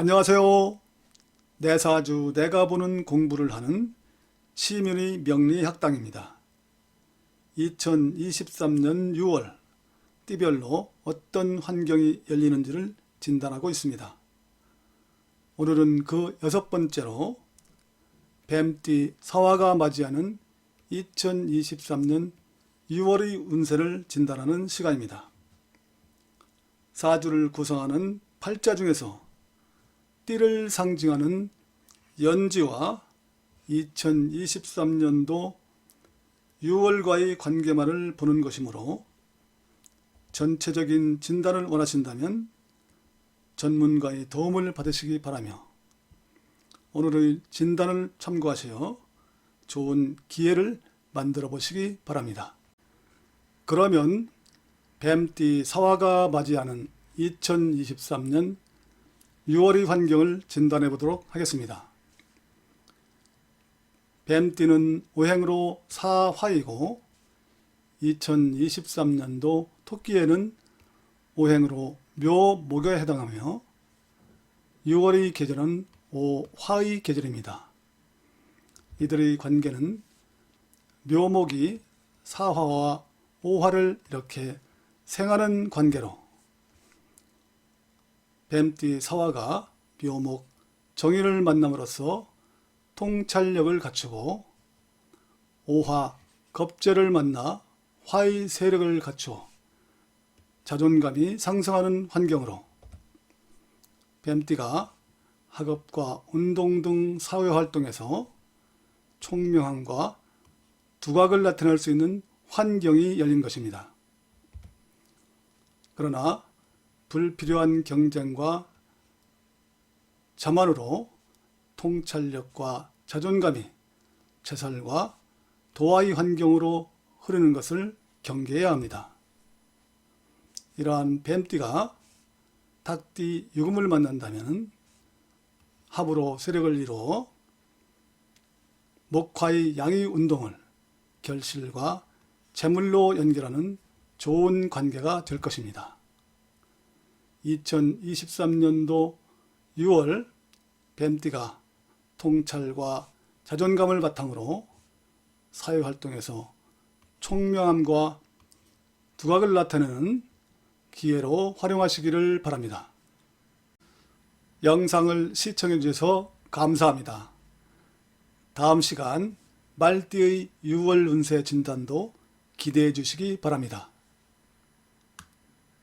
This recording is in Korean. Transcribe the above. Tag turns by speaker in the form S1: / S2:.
S1: 안녕하세요. 내사주 내가 보는 공부를 하는 시민의 명리학당입니다. 2023년 6월 띠별로 어떤 환경이 열리는지를 진단하고 있습니다. 오늘은 그 여섯 번째로 뱀띠 사화가 맞이하는 2023년 6월의 운세를 진단하는 시간입니다. 사주를 구성하는 팔자 중에서 띠를 상징하는 연지와 2023년도 6월과의 관계만을 보는 것이므로 전체적인 진단을 원하신다면 전문가의 도움을 받으시기 바라며 오늘의 진단을 참고하시어 좋은 기회를 만들어 보시기 바랍니다. 그러면 뱀띠 사화가 맞이하는 2023년 6월의 환경을 진단해 보도록 하겠습니다. 뱀띠는 오행으로 사화이고 2023년도 토끼에는 오행으로 묘목에 해당하며 6월의 계절은 오화의 계절입니다. 이들의 관계는 묘목이 사화와 오화를 이렇게 생하는 관계로 뱀띠 사화가 묘목 정인을 만남으로써 통찰력을 갖추고 오화 겁재를 만나 화의 세력을 갖추어 자존감이 상승하는 환경으로 뱀띠가 학업과 운동 등 사회활동에서 총명함과 두각을 나타낼 수 있는 환경이 열린 것입니다. 그러나 불필요한 경쟁과 자만으로 통찰력과 자존감이 재살과 도화의 환경으로 흐르는 것을 경계해야 합니다. 이러한 뱀띠가 닭띠 유금을 만난다면 합으로 세력을 이루어 목화의 양의 운동을 결실과 재물로 연결하는 좋은 관계가 될 것입니다. 2023년도 6월 뱀띠가 통찰과 자존감을 바탕으로 사회활동에서 총명함과 두각을 나타내는 기회로 활용하시기를 바랍니다. 영상을 시청해 주셔서 감사합니다. 다음 시간 말띠의 6월 운세 진단도 기대해 주시기 바랍니다.